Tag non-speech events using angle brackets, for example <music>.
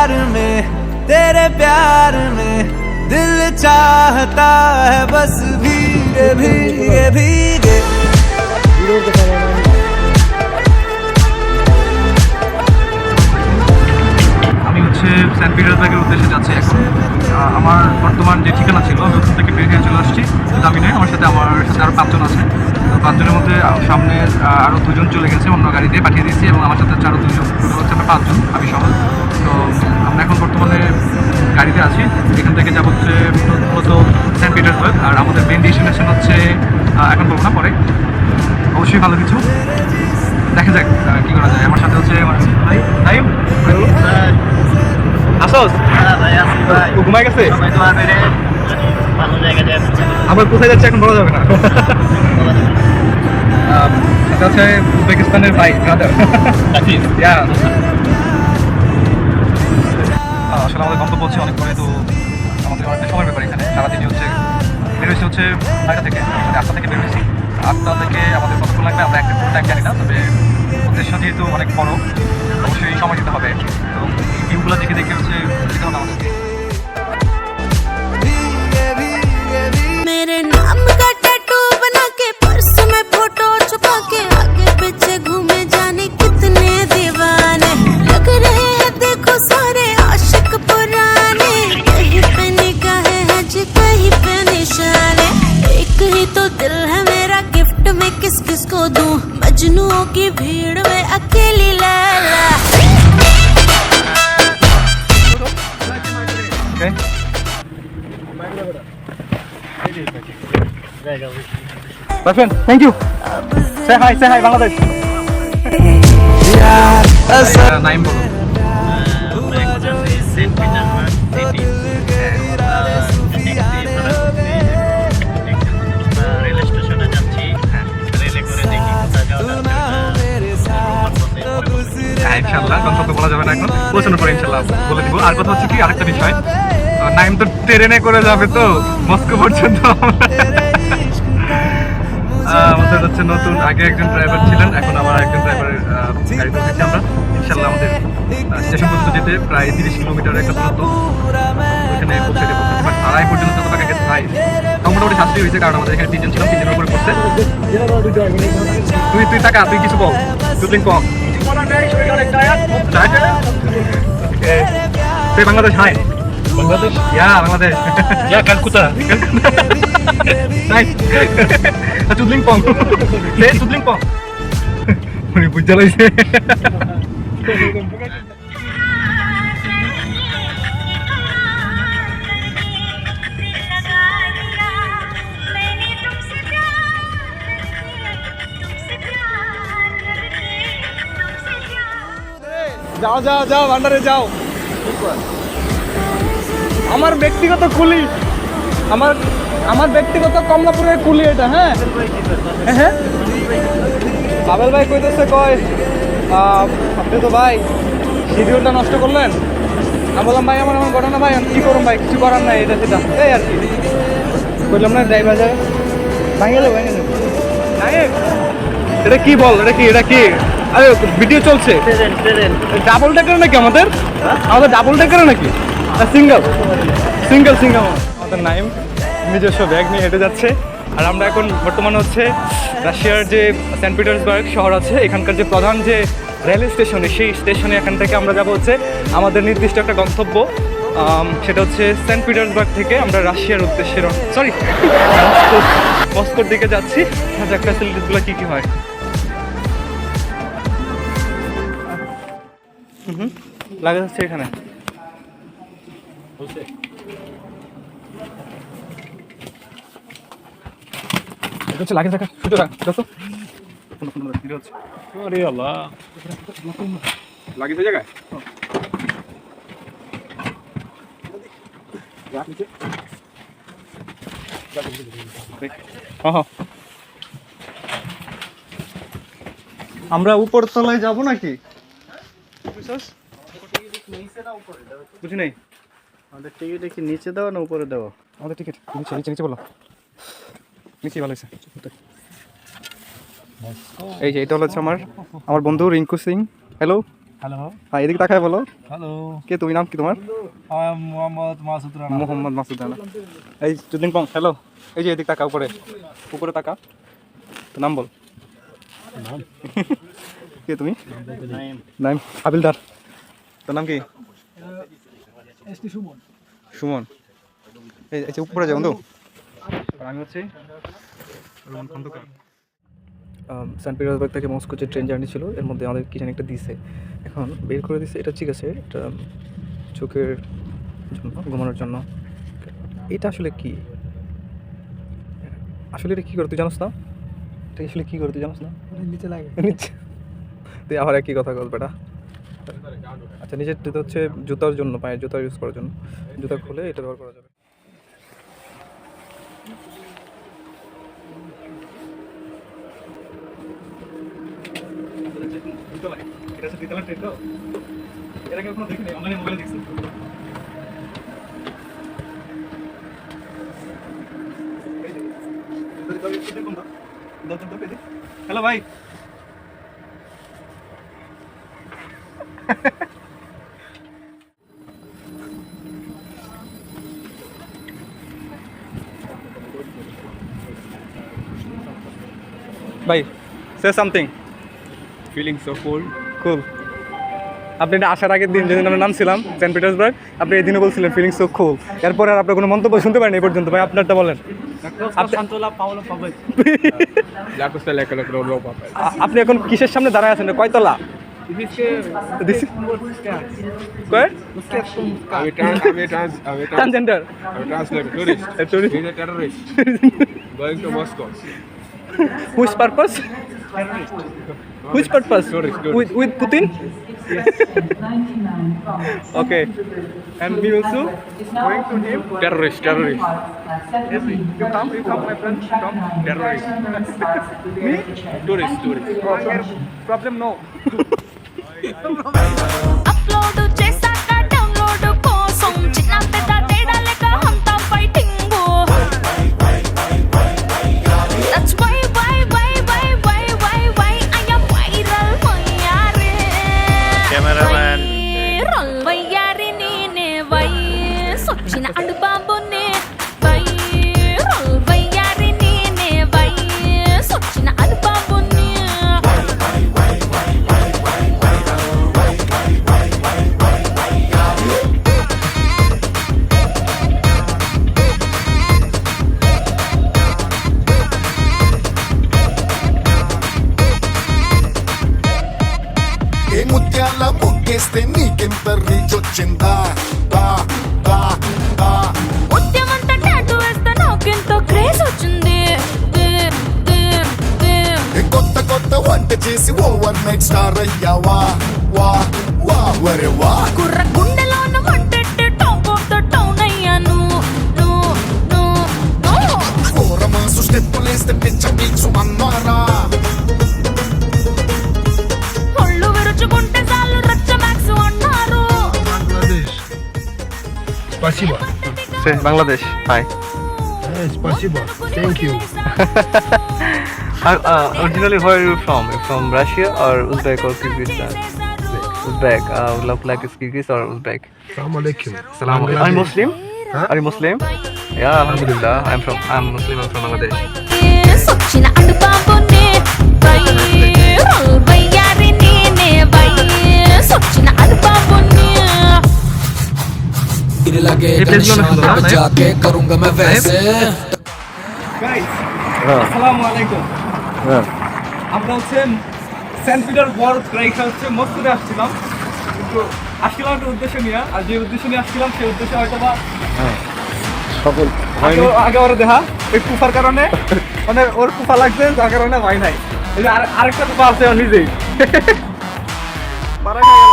प्यार में तेरे प्यार में दिल चाहता है बस भीगे भीगे भीगे আমি হচ্ছে সেন্ট পিটার্সবার্গের উদ্দেশ্যে যাচ্ছি এখন আহ, আমার বর্তমান যে ঠিকানা ছিল আমি ওখান থেকে বের হয়ে চলে আসছি কিন্তু আমি নয় আমার সাথে আমার সাথে আরও পাঁচজন আছে তো পাঁচজনের মধ্যে আ- সামনে আহ, আরও দুজন চলে গেছে অন্য গাড়িতে পাঠিয়ে দিয়েছি এবং আমার সাথে হচ্ছে আরও দুজন টোটাল হচ্ছে আমরা পাঁচজন আমি সহ তো আমরা এখন বর্তমানে গাড়িতে আছি। এখান থেকে যাব হচ্ছে মূলত সেন্ট পিটার্সবার্গ আর আমাদের মেন ডেস্টিনেশন হচ্ছে এখন বলব না পরে। অবশ্যই ভালো কিছু। দেখা যাক কি করা যায়। আমার সাথে হচ্ছে আমার ভাই নাইম আসোস? ঘুমাই গেছে? আবার কোথায় যাচ্ছে এখন বলা যাবে না। এটা হচ্ছে উজবেকিস্তানের ভাই ব্রাদার ইয়া আমাদের গন্তব্য হচ্ছে অনেক পরে তো আমাদের অনেকটা সময় ব্যাপার এখানে। সারাদিনই হচ্ছে বেরোয়েছি হচ্ছে নয়টা থেকে মানে আটটা থেকে বেরোয়েছি আটটা থেকে আমাদের কতক্ষণ লাগবে? আমরা একটা টাইম জানি না, তবে উদ্দেশ্য যেহেতু অনেক বড়, অবশ্যই সময় দিতে হবে। তো এই ভিউগুলো দেখে দেখে হচ্ছে যেতে হবে আমাদেরকে। Okay my friend thank you say hi say hi Bangladesh Naim বলো ইনশাল্লাহ গন্তব্য বলা যাবে না এখন। পৌঁছানোর পরে ইনশাল্লাহ বলে দিব। আর কথা হচ্ছে কি, আরেকটা বিষয়। ট্রেনে করে যাবে তো মস্কো পর্যন্ত আমাদের হচ্ছে নতুন আগে একজন ড্রাইভার ছিলেন এখন আমার একজন ড্রাইভারের গাড়িতে উঠেছি আমরা। ইনশাল্লাহ আমাদের স্টেশন পর্যন্ত যেতে প্রায় তিরিশ কিলোমিটার একটা দূরত্ব পৌঁছে আড়াই পর্যন্ত যত টাকা গেছে ভাই মোটামুটি শাস্তি হয়েছে কারণ আমাদের এখানে তিনজন ছিলাম তিনজনের উপরে পড়ছে। তুই তুই টাকা তুই কিছু বল দুদিন কম বাংলাদেশ হাই বাংলাদেশ ইয়া বাংলাদেশ ইয়া কালকুতা নাইস চুদলিং পং লে চুদলিং পং উনি বুঝতে লাগছে যাও যাও যাও ভান্ডারে যাও আমার ব্যক্তিগত কুলি। আমার আমার ব্যক্তিগত কমলাপুরের কুলি এটা হ্যাঁ? হ্যাঁ বাবেল ভাই কইতেছে কয় আপনি তো ভাই শিডিউলটা নষ্ট করলেন। আমি বললাম ভাই আমার আমার ঘটনা ভাই আমি কী করুন ভাই? কিছু করার নাই এটা সেটা। এই আর কি। বললাম না ড্রাইভার যায় ভাঙে যাব ভাঙে যাব এটা কি বল? এটা কি? এটা কি? আরে ভিডিও চলছে। ডাবল ডেকার নাকি আমাদের? আমাদের ডাবল ডেকার নাকি? সিঙ্গেল। Single single. আমাদের নাইম, নিজস্ব ব্যাগ নিয়ে হেঁটে যাচ্ছে। আর আমরা এখন বর্তমানে হচ্ছে রাশিয়ার যে সেন্ট পিটার্সবার্গ শহর আছে, এখানকার যে প্রধান যে রেল স্টেশনে, সেই স্টেশনে এখান থেকে আমরা যাব হচ্ছে আমাদের নির্দিষ্ট একটা গন্তব্য। সেটা হচ্ছে সেন্ট পিটার্সবার্গ থেকে আমরা রাশিয়ার উদ্দেশ্যে সরি <laughs> মস্কোর দিকে যাচ্ছি। যাক ফ্যাসিলিটিসগুলো কী কী হয়? লাগা যাচ্ছে এখানে। এটা হচ্ছে লাগে থাকা শুধু রাখ যত আরে আল্লাহ লাগিয়েছে জায়গায় হ্যাঁ আমরা উপর তলায় যাব নাকি? বুঝি নাই? আমাদের টিকিট কি নিচে দেওয়া না উপরে দেওয়া আমাদের টিকিট নিচে নিচে নিচে বলো। নিচে ভালো হয়েছে। এই যে এটা হলো হচ্ছে আমার আমার বন্ধু রিঙ্কু সিং। হ্যালো হ্যালো হ্যাঁ এদিকে তাকায় বলো। হ্যালো কে তুমি? নাম কি তোমার? মোহাম্মদ মাসুদ রানা মোহাম্মদ মাসুদ রানা। এই যুদিন পং হ্যালো এই যে এদিক তাকা উপরে। উপরে তাকা। তো নাম বল। কে তুমি? নাম হাবিলদার তোর নাম কি? সুমন। এই এই যে উপরে যাও বন্ধু। আমি হচ্ছি রোহন খন্দকার। সেন্ট পিটার্সবার্গ থেকে মস্কো যে ট্রেন জার্নি ছিল। এর মধ্যে আমাদের কি জানি একটা দিছে। এখন বের করে দিছে। এটা ঠিক আছে এটা চোখের জন্য ঘুমানোর জন্য। এটা আসলে কি? আসলে এটা কি করে? তুই জানোস না? এটা আসলে কি করে? তুই জানোস না? নিচে লাগে। নিচে। তুই আবার একই কথা বল বেটা আচ্ছা নিচের এটা হচ্ছে জুতার জন্য, পায়ের জুতা ইউজ করার জন্য। জুতা খুলে এটা ব্যবহার করা যাবে। হ্যালো ভাই। ভাই say something feeling so cold cool আপনি এটা আসার আগের দিন যেদিন আমরা নামছিলাম সেন্ট পিটার্সবার্গ আপনি এই দিনে বলছিলেন ফিলিং সো কুল এরপরে আর আপনার কোনো মন্তব্য শুনতে পারেন এই পর্যন্ত ভাই আপনারটা বলেন। <laughs> আপনি এখন কিসের সামনে দাঁড়ায় আছেন? কয়তলা? Transgender. <laughs> Going to Moscow. <laughs> Whose purpose? Which purpose? With, with Putin? Yes. okay. And we also going to him. Terrorist, terrorist. Yes, you come, you come, my friend. Come, terrorist. <laughs> Me? Tourist, tourist. Problem, problem no. <laughs> వచ్చిందా? దా దా దా ఉద్యమంతా tattoo వేస్తే నాకెంతో craze వచ్చింది. కొత్త కొత్త వంట చేసి over night star అయ్యావా? వా వా. వరే వా కుర్ర గుండెలోన থেকে Bangladesh hi Yes, possible. Thank you. uh, originally, where are you from? You're from Russia or Uzbek or Kyrgyzstan? Uzbek. I uh, would love like Kyrgyz or Uzbek. Assalamu alaikum. Assalamu alaikum. Are you Muslim? Huh? Are you Muslim? Yeah, Alhamdulillah. I'm from I'm Muslim. I'm from Bangladesh. निशान मैं पे जाके करूंगा मैं वैसे guys আসসালামু আলাইকুম আমরা হচ্ছে সেন্ট পিটার বড় রাইখা হচ্ছে মস্কোতে আসছিলাম কিন্তু আসছিলাম একটা উদ্দেশ্য নিয়ে আর যে উদ্দেশ্য নিয়ে আসছিলাম সেই উদ্দেশ্য হয়তো বা সফল আগে আগে ওরা দেখা ওই কুফার কারণে মানে ওর কুফা লাগছে যার কারণে হয় নাই এই যে আর- আরেকটা কুফা আছে ও নিজেই <laughs> মারা খেয়ে গেল